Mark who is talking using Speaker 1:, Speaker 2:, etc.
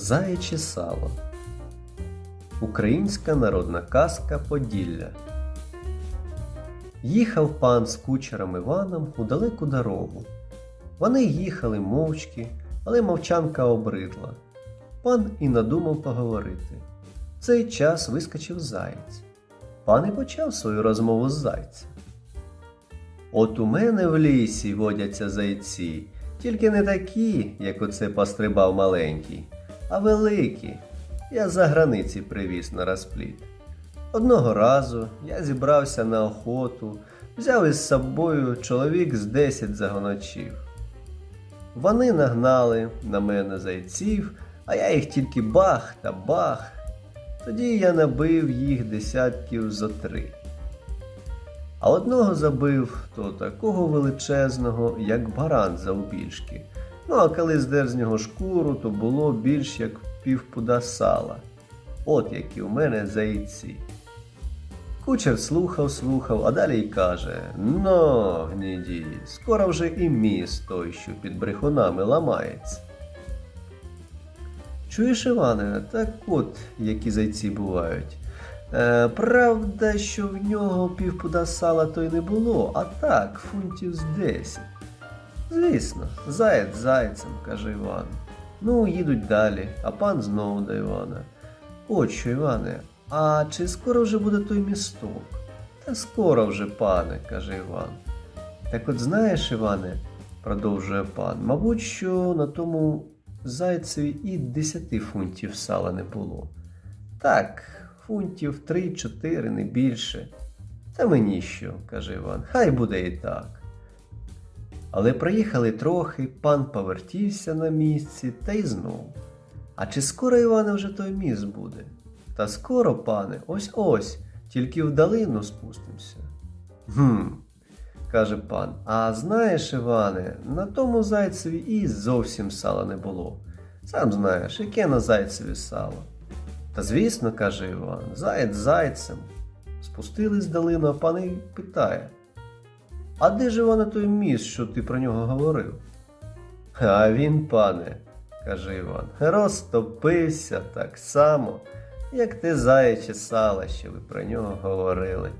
Speaker 1: Заяче сало. Українська народна казка Поділля. Їхав пан з кучером Іваном у далеку дорогу. Вони їхали мовчки, але мовчанка обридла. Пан і надумав поговорити. В цей час вискочив заєць. Пан і почав свою розмову з зайцем. От у мене в лісі водяться зайці, тільки не такі, як оце пострибав маленький, а великі. Я за границі привіз на розпліт. Одного разу я зібрався на охоту, взяв із собою чоловік з десять загоночів. Вони нагнали на мене зайців, а я їх тільки бах та бах. Тоді я набив їх десятків зо три. А одного забив то такого величезного, як баран завбільшки. Ну а коли здер з нього шкуру, то було більш як півпуда сала. От які у мене зайці. Кучер слухав, слухав, а далі й каже: Ну, гніді, скоро вже і міст той, що під брехунами ламається. Чуєш, Іване, так от які зайці бувають. Е, правда, що в нього півпуда сала то й не було, а так, фунтів з десять. Звісно, заєць зайцем, каже Іван. Ну, їдуть далі, а пан знову до Івана. От Іване, а чи скоро вже буде той місток? Та скоро вже, пане, каже Іван. Так от знаєш, Іване, продовжує пан, мабуть, що на тому зайцеві і десяти фунтів сала не було. Так, фунтів три-чотири, не більше. Та мені що, каже Іван, хай буде і так. Але проїхали трохи, пан повертівся на місці та й знов. А чи скоро, Іване, вже той міст буде? Та скоро, пане, ось ось, тільки в долину спустимося. Гм, каже пан. А знаєш, Іване, на тому зайцеві і зовсім сала не було. Сам знаєш, яке на зайцеві сало. Та звісно, каже Іван, заєць зайцем. Спустились долину, а пан і питає. А де ж вона той міст, що ти про нього говорив? А він, пане, каже Іван, розтопився так само, як те заяче сало, що ви про нього говорили.